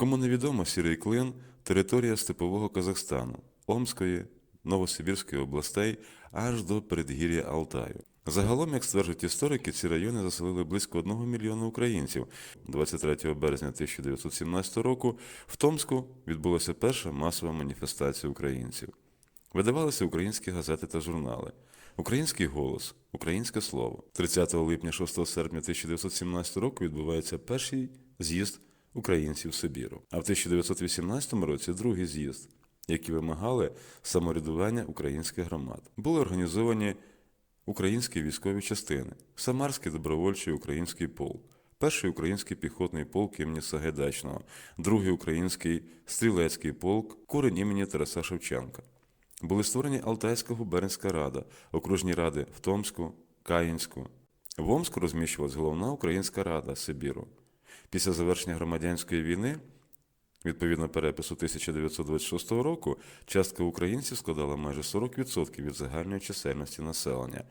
Кому невідомо, Сірий Клин територія степового Казахстану, Омської, Новосибірської областей аж до передгір'я Алтаю. Загалом, як стверджують історики, ці райони заселили близько 1 мільйона українців. 23 березня 1917 року в Томську відбулася перша масова маніфестація українців. Видавалися українські газети та журнали. Український голос, українське слово. 30 липня 6 серпня 1917 року відбувається перший з'їзд українців Сибіру. А в 1918 році другий з'їзд, які вимагали самоврядування українських громад. Були організовані українські військові частини, Самарський добровольчий український полк, перший український піхотний полк імені Сагайдачного, другий український стрілецький полк курень імені Тараса Шевченка. Були створені Алтайська губернська рада, окружні ради в Томську, Каїнську. В Омську розміщувалась головна українська рада Сибіру. Після завершення громадянської війни, відповідно перепису 1926 року, частка українців складала майже 40% від загальної чисельності населення.